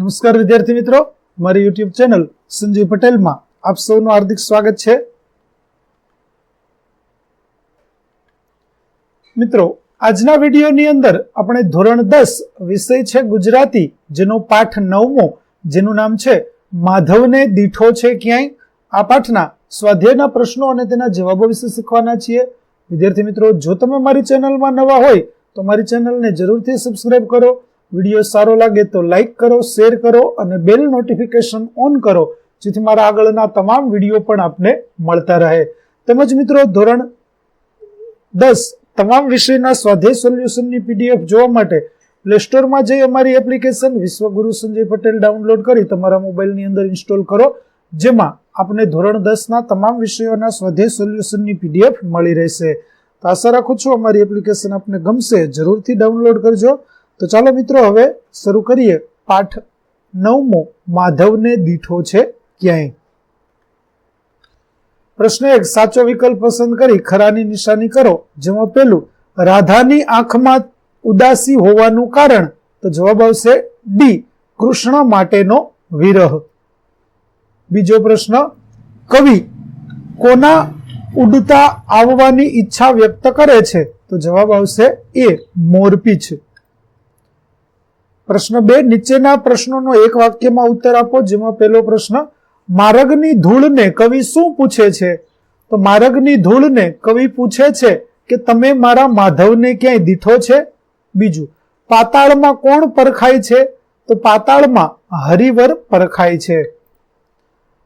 નમસ્કાર વિદ્યાર્થી મિત્રો મારી યુટ્યુબ ચેનલ સંજીવ પટેલમાં આપ સૌનું હાર્દિક સ્વાગત છે. મિત્રો, આજના વિડીયોની અંદર આપણે ધોરણ દસ વિષય છે ગુજરાતી, જેનો પાઠ નવમો, જેનું નામ છે, માધવને દીઠો છે ક્યાંય? આ પાઠના સ્વાધ્યાયના પ્રશ્નો અને તેના જવાબો વિશે શીખવાના છીએ. વિદ્યાર્થી મિત્રો, જો તમે મારી ચેનલમાં નવા હોય, તો મારી ચેનલને જરૂરથી સબસ્ક્રાઇબ કરો. વીડિયો સારો લાગે તો લાઈક કરો, શેર કરો અને બેલ નોટિફિકેશન ઓન કરો, જેથી મારા આગળના તમામ વીડિયો પણ આપને મળતા રહે. તેમજ મિત્રો, ધોરણ દસ તમામ વિષયના સ્વાધ્યાય સોલ્યુશનની પીડીએફ જોવા માટે પ્લે સ્ટોરમાં જઈ અમારી એપ્લિકેશન વિશ્વગુરુ સંજય પટેલ ડાઉનલોડ કરી તમારા મોબાઈલની અંદર ઇન્સ્ટોલ કરો, જેમાં આપને ધોરણ દસના તમામ વિષયોના સ્વાધ્યાય સોલ્યુશનની પીડીએફ મળી રહેશે. તો આશા રાખું છું અમારી એપ્લિકેશન આપને ગમશે. જરૂરથી ડાઉનલોડ કરજો. તો ચાલો મિત્રો હવે શરૂ કરીએ. પાઠ નવમો. માધવને દીઠો છે ક્યાંય? પ્રશ્ન એક. સાચો વિકલ્પ પસંદ કરી ખરાની નિશાની કરો. જેમાં પેલું રાધાની આંખમાં ઉદાસી હોવાનું કારણ. તો જવાબ આવશે ડી. કૃષ્ણ માટેનો વિરહ. બીજો પ્રશ્ન, કવિ કોના ઉડતા આવવાની ઈચ્છા વ્યક્ત કરે છે? તો જવાબ આવશે એ. મોરપીછ. પ્રશ્ન બે, નીચેના પ્રશ્નોનો એક વાક્યમાં ઉત્તર આપો, જેમાં પહેલો પ્રશ્ન, માર્ગની ધૂળને કવિ શું પૂછે છે? તો માર્ગની ધૂળને કવિ પૂછે છે કે, તમે મારા માધવને ક્યાંય દીઠો છે? બીજું, પાતાળમાં કોણ પરખાય છે? તો પાતાળમાં હરિવર પરખાય છે.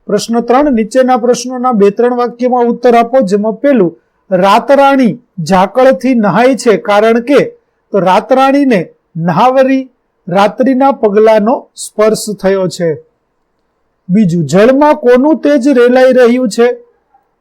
પ્રશ્ન ત્રણ, નીચેના પ્રશ્નોના બે, ત્રણ વાક્યમાં ઉત્તર આપો, જેમાં પેલું રાતરાણી ઝાકળથી નહાય છે કારણ કે? તો રાતરાણીને નહાવરી રાત્રિના પગલાનો સ્પર્શ થયો છે. બીજું, જળમાં કોનું તેજ રેલાઈ રહ્યું છે?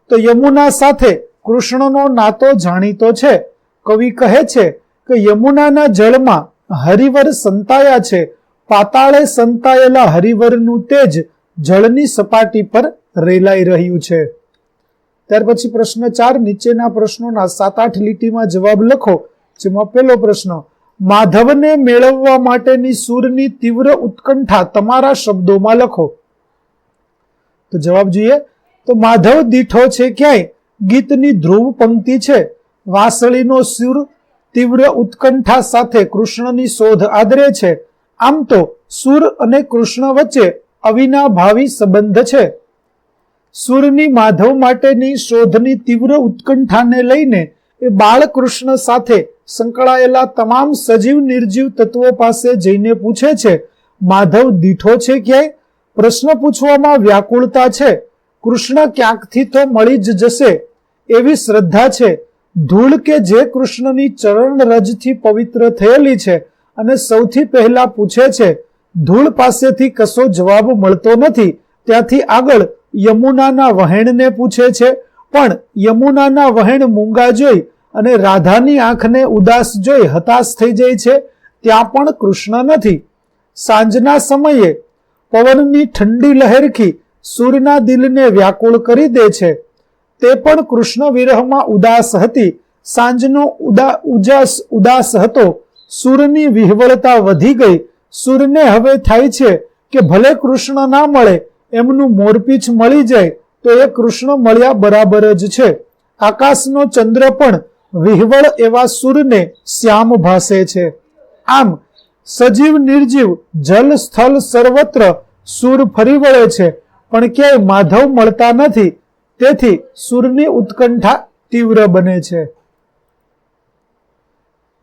તો યમુના સાથે કૃષ્ણનો નાતો જાણીતો છે. કવિ કહે છે કે યમુનાના જળમાં હરિવર સંતાયા છે. પાતાળે સંતાયેલા હરિવરનું તેજ જળની સપાટી પર રેલાઈ રહ્યું છે. ત્યાર પછી પ્રશ્ન ચાર, નીચેના પ્રશ્નોના સાત, આઠ લીટીમાં જવાબ લખો, જેમાં પહેલો પ્રશ્ન માધવને મેળવવા માટેની સૂરની તીવ્ર ઉત્કંઠા તમારા શબ્દોમાં લખો. તો જવાબ જોઈએ. તો માધવ દીઠો છે ક્યાંય? ગીતની ધ્રુવ પંક્તિ છે. વાસળીનો સૂર તીવ્ર ઉત્કંઠા સાથે કૃષ્ણની શોધ આદરે છે. આમ તો સુર અને કૃષ્ણ વચ્ચે અવિનાભાવી સંબંધ છે. સુરની માધવ માટેની શોધની તીવ્ર ઉત્કંઠાને લઈને એ બાળકૃષ્ણ સાથે સંકળાયેલા તમામ સજીવ નિર્જીવ તત્વો પાસે જઈને પૂછે છે, માધવ, દીઠો છે ક્યાંય? પ્રશ્ન પૂછવામાં વ્યાકુળતા છે, કૃષ્ણ ક્યાંકથી તો મળી જ જશે? એવી શ્રદ્ધા છે, ધૂળ કે જે કૃષ્ણની ચરણ રજથી પવિત્ર થયેલી છે? અને સૌથી પહેલા પૂછે છે, ધૂળ પાસેથી કશો જવાબ મળતો નથી? ત્યાંથી આગળ યમુનાના વહેણને પૂછે છે, પણ યમુનાના વહેણ મૂંગા જોઈ અને રાધાની આંખને ઉદાસ જોઈ હતાશ થઈ જાય છે, ત્યાં પણ કૃષ્ણ નથી. સાંજના સમયે પવનની ઠંડી લહેરખી સૂરના દિલને વ્યાકુળ કરી દે છે. તે પણ કૃષ્ણ વિરહમાં ઉદાસ હતી. સાંજનો ઉદા, ઉજાસ ઉદાસ હતો. સૂરની વિહવળતા વધી ગઈ. સૂરને હવે થાય છે કે ભલે કૃષ્ણ ના મળે, એમનું મોરપીછ મળી જાય, તો એ કૃષ્ણ મળ્યા બરાબર જ છે. આકાશનો ચંદ્ર પણ વિહવળ એવા સુરને શ્યામ ભાસે છે. આમ, સજીવ નિર્જીવ જલ સ્થળ સર્વત્ર સુર ફરી વળે છે, પણ ક્યાંય માધવ મળતા નથી, તેથી સુરની ઉત્કંઠા તીવ્ર બને છે.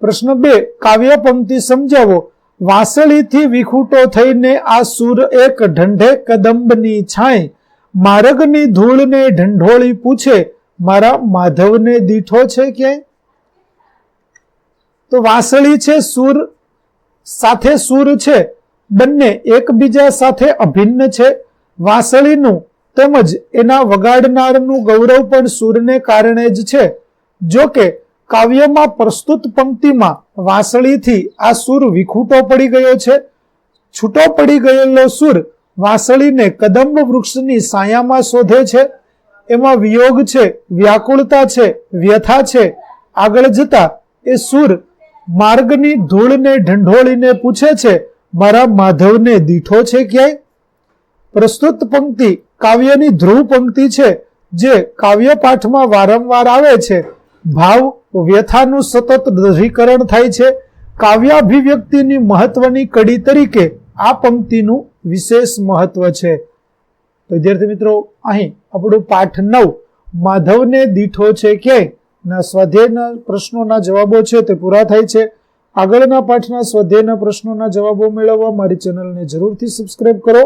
પ્રશ્ન બે, કાવ્ય પંક્તિ સમજાવો. વાસળીથી વિખૂટો થઈને આ સુર એક ઢંઢે કદંબની છાંય. માર્ગની ધૂળને ઢંઢોળી પૂછે મારા માધવને દીઠો છે ક્યાંય? તો વાસળી છે, સૂર સાથે સૂર છે, બંને એકબીજા સાથે અભિન્ન છે. વાસળીનું તેમજ એના વગાડનારનું ગૌરવ પણ સૂરને કારણે જ છે. જો કે કાવ્યમાં પ્રસ્તુત પંક્તિમાં વાંસળીથી આ સૂર વિખૂટો પડી ગયો છે. છૂટો પડી ગયેલો સૂર વાંસળીને કદંબ વૃક્ષની સાયામાં શોધે છે. એમાં વિયોગ છે, વ્યાકુળતા છે, વ્યથા છે. આગળ જતા એ સૂર માર્ગની ધૂળને ઢંઢોળીને પૂછે છે, મારા માધવને દીઠો છે ક્યાંય? પ્રસ્તુત પંક્તિ કાવ્યની ધ્રુવ પંક્તિ છે, જે કાવ્ય પાઠમાં વારંવાર આવે છે. ભાવ, વ્યથાનું સતત દઢીકરણ થાય છે. કાવ્યાભિવ્યક્તિની મહત્વની કડી તરીકે આ પંક્તિનું વિશેષ મહત્વ છે. તો વિદ્યાર્થી મિત્રો, અહીં આપણું પાઠ નવ. માધવને દીઠો છે ક્યાંય ના, સ્વાધ્યાયના પ્રશ્નોના જવાબો છે તે પૂરા થાય છે. આગળના પાઠના સ્વાધ્યાયના પ્રશ્નોના જવાબો મેળવવા મારી ચેનલને જરૂરથી સબસ્ક્રાઇબ કરો.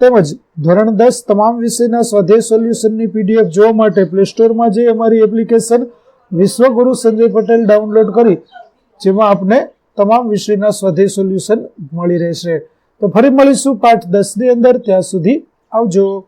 તેમજ ધોરણ દસ તમામ વિષયના સ્વાધ્યાય સોલ્યુશનની પીડીએફ જોવા માટે પ્લે સ્ટોરમાં જઈ અમારી એપ્લિકેશન વિશ્વગુરુ સંજય પટેલ ડાઉનલોડ કરી, જેમાં આપને તમામ વિષયના સ્વાધ્યાય સોલ્યુશન મળી રહેશે. તો ફરી મળીશું પાઠ દસની અંદર. ત્યાં સુધી Audio!